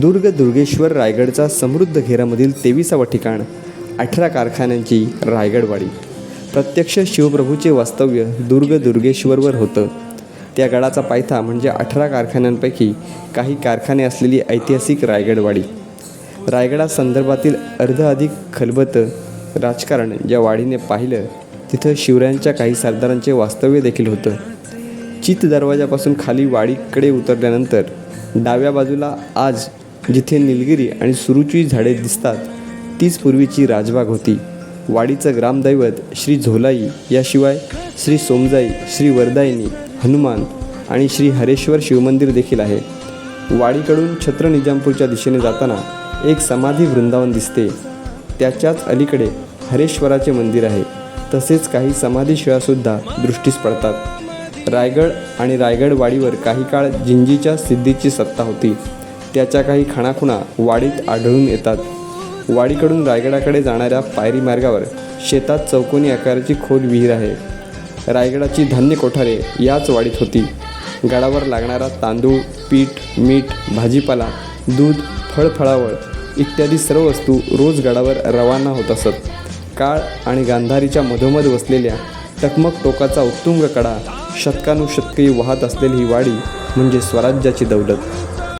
दुर्ग दुर्गेश्वर रायगडचा समृद्ध घेरामधील तेविसावं ठिकाण अठरा कारखान्यांची रायगडवाडी. प्रत्यक्ष शिवप्रभूचे वास्तव्य दुर्ग दुर्गेश्वरवर होतं. त्या गडाचा पायथा म्हणजे अठरा कारखान्यांपैकी काही कारखाने असलेली ऐतिहासिक रायगडवाडी. रायगडासंदर्भातील अर्ध अधिक खलबतं राजकारण ज्या वाडीने पाहिलं तिथं शिवरायांच्या काही सरदारांचे वास्तव्य देखील होतं. चित दरवाजापासून खाली वाडीकडे उतरल्यानंतर डाव्या बाजूला आज जिथे निलगिरी आणि सुरुची झाडे दिसतात तीच पूर्वीची राजबाग होती. वाडीचं ग्रामदैवत श्री झोलाई याशिवाय श्री सोमजाई श्री वरदायिनी हनुमान आणि श्री हरेश्वर शिवमंदिर देखील आहे. वाडीकडून छत्र निजामपूरच्या दिशेने जाताना एक समाधी वृंदावन दिसते. त्याच्याच अलीकडे हरेश्वराचे मंदिर आहे. तसेच काही समाधीशिळासुद्धा दृष्टीस पडतात. रायगड आणि रायगड वाडीवर काही काळ जिंजीच्या सिद्धीची सत्ता होती. त्याच्या काही खाणाखुणा वाडीत आढळून येतात. वाडीकडून रायगडाकडे जाणाऱ्या पायरी मार्गावर शेतात चौकोनी आकाराची खोल विहीर आहे. रायगडाची धान्य कोठारे याच वाडीत होती. गडावर लागणारा तांदूळ पीठ मीठ भाजीपाला दूध फळफळावळ इत्यादी सर्व वस्तू रोज गडावर रवाना होत असत. काळ आणि गांधारीच्या मधोमध वसलेल्या टकमक टोकाचा उत्तुंग कडा शतकानुशतके वाहत असलेली ही वाडी म्हणजे स्वराज्याची दौलत.